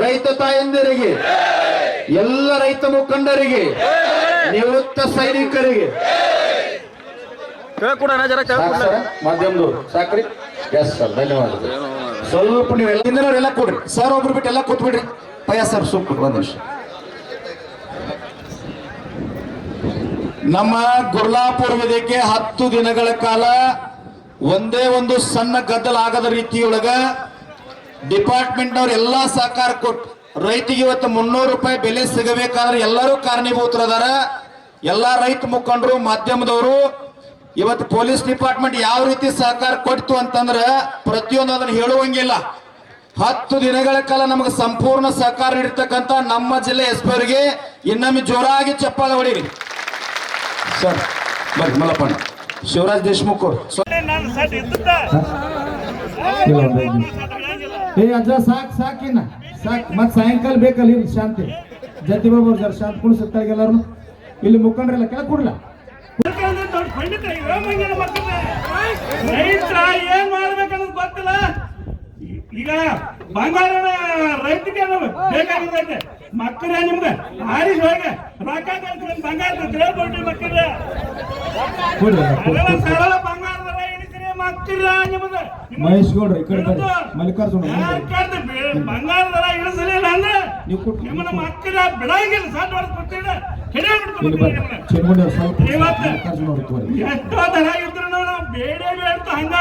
ರೈತ ತಾಯಂದಿರಿಗೆ ಎಲ್ಲ ರೈತ ಮುಖಂಡರಿಗೆ ನಿವೃತ್ತ ಸೈನಿಕರಿಗೆ. ಮಾಧ್ಯಮದವ್ರು. ಸಾಕ್ರಿ? ಎಸ್ ಸರ್ ಧನ್ಯವಾದಗಳು. ಸ್ವಲ್ಪ ನೀವೆಲ್ಲ ಹಿಂದಿನವ್ರೆಲ್ಲ ಕೊಡ್ರಿ. ಸರ್ ಒಬ್ರು ಬಿಟ್ಟು ಎಲ್ಲ ಕೂತ್ಬಿಡ್ರಿ. ಪಯ್ಯ ಸರ್ ಸುಮ್ ಕೊಟ್ಟು ಒಂದ್ ನಿಮಿಷ. ನಮ್ಮ ಗುರ್ಲಾಪುರ ವೇದಿಕೆ ಹತ್ತು ದಿನಗಳ ಕಾಲ ಒಂದೇ ಒಂದು ಸಣ್ಣ ಗದ್ದಲ ಆಗದ ರೀತಿಯೊಳಗ ಡಿಪಾರ್ಟ್ಮೆಂಟ್ ಎಲ್ಲ ಎಲ್ಲಾ ಸಹಕಾರ ಕೊಟ್ಟು ರೈತಿಗೆ ಇವತ್ತು ಮುನ್ನೂರು ರೂಪಾಯಿ ಬೆಲೆ ಸಿಗಬೇಕಾದ್ರೆ ಎಲ್ಲರೂ ಕಾರಣೀಭೂತರದಾರ. ಎಲ್ಲಾ ರೈತ ಮುಖಂಡರು ಮಾಧ್ಯಮದವರು ಇವತ್ತು ಪೊಲೀಸ್ ಡಿಪಾರ್ಟ್ಮೆಂಟ್ ಯಾವ ರೀತಿ ಸಹಕಾರ ಕೊಡ್ತು ಅಂತಂದ್ರೆ ಪ್ರತಿಯೊಂದು ಅದನ್ನು ಹೇಳುವಂಗಿಲ್ಲ. ಹತ್ತು ದಿನಗಳ ಕಾಲ ನಮಗೆ ಸಂಪೂರ್ಣ ಸಹಕಾರ ನೀಡಿರ್ತಕ್ಕಂಥ ನಮ್ಮ ಜಿಲ್ಲೆ ಎಸ್ ಪಿ ಅವರಿಗೆ ಇನ್ನೊಮ್ಮೆ ಜೋರಾಗಿ ಚಪ್ಪಾಳೆ ಹೊಡೀರಿ. ಸರ್ ಬರ್ರಿ ಮಲ್ಲಪ್ಪಣ್ಣ ಶಿವರಾಜ್ ದೇಶ್ಮುಖ್ ಅವರು. ಏ ಅಜ್ಜ ಸಾಕ್ ಸಾಕಿನ್ನ ಸಾಕ್. ಮತ್ ಸಾಯಂಕಾಲ ಬೇಕಲ್ಲ ಇಲ್ಲಿ ಶಾಂತಿ. ಜತಿ ಬಾಬು ಜರ ಶಾಂತಿ ಕುಣಿಸುತ್ತಾಗ ಎಲ್ಲರೂ ಇಲ್ಲಿ ಮುಖಂಡ್ರೆಲ್ಲ ಕೆಳಗೆ ಕೊಡ್ಲ. ಏನ್ ಮಾಡ್ಬೇಕನ್ನೋದು ಗೊತ್ತಿಲ್ಲ. ಈಗ ಬಂಗಾರ ರೈತರಿಗೆ ಬೇಕಾಗಿರ್ತೈತೆ ಮಕ್ಕಳ ನಿಮ್ಗೆ. ಆರಿಸ್ ಹೋಗ ರೊಕ್ಕ ಕಳ್ಸ್ಕೊಂಡು ಬಂಗಾರ ಮಕ್ಕಳೇ. ಸರಳ ಮಹೇಶ್ ಗೌಡ್ರು ಈ ಕಡೆ ಬರ್ರಿ. ಮಲ್ಲಿಕಾರ್ಜುನ ಯಾಕಂದ್ರೆ ಬೆ- ಬಂಗಾರದರ ನೀವು ಕೊಟ್ಟು ನಿಮ್ಮನ್ನ ಮಕ್ಕಳ ಬಿಡಂಗಿಲ್ಲ ಸಣ್ಣ ಹೊಡೆದು ಕೊಡ್ತೀರ ಹಿಡಿಯ ಇಲ್ಲಿ ಬರ್ರಿ. ಚೆನ್ಗೊಂಡಿ ಅವ್ರು ಸ್ವಲ್ಪ ಇವತ್ತು ಮಲ್ಲಿಕಾರ್ಜುನ ಅವ್ರು ತೋರಿ ಎಷ್ಟೋ ದನ ಇದ್ರು ನಾವು ಬೇಡ ಬೇಡ್ತು ಹಂಗ.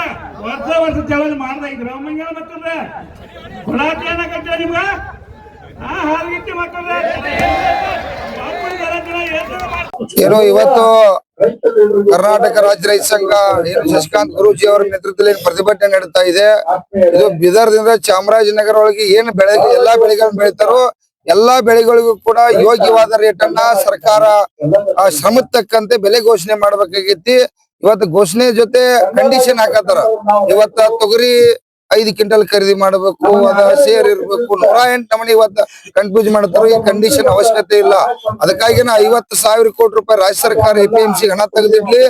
ವರ್ಷ ವರ್ಷ ಮಾಡ್ದ ಮಕ್ಕಳ್ರೆ ಕೊಡಾತಿ ನಿಮ್ಗ ಆ ಹಾಲ್ಗಿತ್ತಿ ಮಕ್ಕಳ್ರೆ ಬಾಪುರಿ ದನ ದಿನ ಏನ್ ಮಾಡ್ತಾರೆ ಏನು ಇವತ್ತು ಕರ್ನಾಟಕ ರಾಜ್ಯ ರೈತ ಸಂಘ ಏನು ಶಶಿಕಾಂತ್ ಗುರೂಜಿ ಅವರ ನೇತೃತ್ವದಲ್ಲಿ ಪ್ರತಿಭಟನೆ ನಡೀತಾ ಇದೆ. ಇದು ಬೀದರ್ದಿಂದ ಚಾಮರಾಜನಗರ ಒಳಗೆ ಏನು ಬೆಳೆ ಎಲ್ಲಾ ಬೆಳೆಗಳನ್ನ ಬೆಳಿತಾರೋ ಎಲ್ಲಾ ಬೆಳೆಗಳಿಗೂ ಕೂಡ ಯೋಗ್ಯವಾದ ರೇಟ್ ಅನ್ನ ಸರ್ಕಾರ, ಆ ಶ್ರಮದ ತಕ್ಕಂತೆ ಬೆಲೆ ಘೋಷಣೆ ಮಾಡ್ಬೇಕಾಗೈತಿ. ಇವತ್ತು ಘೋಷಣೆ ಜೊತೆ ಕಂಡೀಷನ್ ಹಾಕತ್ತಾರ. ಇವತ್ತ ತೊಗರಿ ಐದು ಕ್ವಿಂಟಲ್ ಖರೀದಿ ಮಾಡಬೇಕು ಅದ ಸೇರ್ ಇರಬೇಕು. ನೂರ ಎಂಟು ನಮನಿ ಇವತ್ತು ಕನ್ಫ್ಯೂಸ್ ಮಾಡ್ತಾರ ಈ ಕಂಡೀಷನ್ ಅವಶ್ಯಕತೆ ಇಲ್ಲ. ಅದಕ್ಕಾಗಿ ನಾ ಐವತ್ತು ಸಾವಿರ ಕೋಟಿ ರೂಪಾಯಿ ರಾಜ್ಯ ಸರ್ಕಾರ ಎಪಿಎಂಸಿ ಹಣ ತೆಗೆದಿಡ್ಲಿ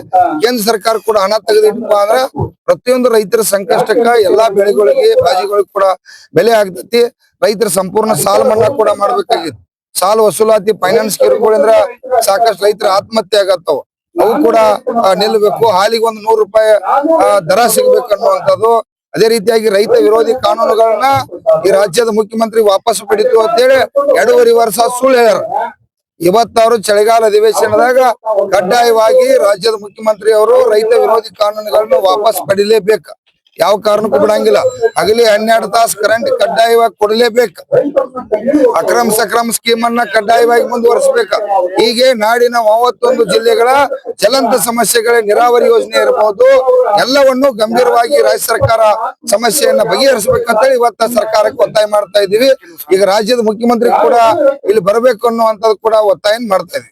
ಕೇಂದ್ರ ಸರ್ಕಾರ ಕೂಡ ಹಣ ತೆಗೆದಿಟ್ಟಪ್ಪ ಅಂದ್ರ ಪ್ರತಿಯೊಂದು ರೈತರ ಸಂಕಷ್ಟಕ್ಕ ಎಲ್ಲಾ ಬೆಳೆಗಳಿಗೆ ಬಾಜಿಗಳಿಗೆ ಕೂಡ ಬೆಲೆ ಆಗ್ತೈತಿ. ರೈತರ ಸಂಪೂರ್ಣ ಸಾಲ ಮನ್ನಾ ಕೂಡ ಮಾಡ್ಬೇಕಾಗಿತ್ತು. ಸಾಲ ವಸೂಲಾತಿ ಫೈನಾನ್ಸ್ ಕಿರುಕುಳಿಂದ್ರ ಸಾಕಷ್ಟು ರೈತರ ಆತ್ಮಹತ್ಯೆ ಆಗತ್ತವ. ಅವು ಕೂಡ ನಿಲ್ಬೇಕು. ಹಾಲಿಗೆ ಒಂದು ನೂರು ರೂಪಾಯಿ ದರ ಸಿಗ್ಬೇಕು ಅನ್ನುವಂಥದ್ದು. ಅದೇ ರೀತಿಯಾಗಿ ರೈತ ವಿರೋಧಿ ಕಾನೂನುಗಳನ್ನ ಈ ರಾಜ್ಯದ ಮುಖ್ಯಮಂತ್ರಿ ವಾಪಸ್ ಪಡಿತು ಅಂತೇಳಿ ಎರಡೂವರೆ ವರ್ಷ ಸುಳ್ಳು ಹೇಳ್ಯಾರ. ಇವತ್ತಾರು ಚಳಿಗಾಲ ಅಧಿವೇಶನದಾಗ ಕಡ್ಡಾಯವಾಗಿ ರಾಜ್ಯದ ಮುಖ್ಯಮಂತ್ರಿ ಅವರು ರೈತ ವಿರೋಧಿ ಕಾನೂನುಗಳನ್ನು ವಾಪಸ್ ಪಡಿಲೇಬೇಕು ಯಾವ ಕಾರಣಕ್ಕೂ ಬಿಡಂಗಿಲ್ಲ. ಹಗಲಿ ಹನ್ನೆರಡು ತಾಸು ಕರೆಂಟ್ ಕಡ್ಡಾಯವಾಗಿ ಕೊಡಲೇಬೇಕು. ಅಕ್ರಮ ಸಕ್ರಮ ಸ್ಕೀಮ್ ಅನ್ನ ಕಡ್ಡಾಯವಾಗಿ ಮುಂದುವರಿಸಬೇಕು. ಹೀಗೆ ನಾಡಿನ ಮೂವತ್ತೊಂದು ಜಿಲ್ಲೆಗಳ ಚಲಂತ ಸಮಸ್ಯೆಗಳ ನೀರಾವರಿ ಯೋಜನೆ ಇರಬಹುದು. ಎಲ್ಲವನ್ನು ಗಂಭೀರವಾಗಿ ರಾಜ್ಯ ಸರ್ಕಾರ ಸಮಸ್ಯೆಯನ್ನ ಬಗೆಹರಿಸಬೇಕಂತೇಳಿ ಇವತ್ತ ಸರ್ಕಾರಕ್ಕೆ ಒತ್ತಾಯ ಮಾಡ್ತಾ ಇದೀವಿ ಈಗ ರಾಜ್ಯದ ಮುಖ್ಯಮಂತ್ರಿ ಕೂಡ ಇಲ್ಲಿ ಬರಬೇಕು ಅನ್ನುವಂಥದ್ದು ಕೂಡ ಒತ್ತಾಯ ಮಾಡ್ತಾ ಇದೀವಿ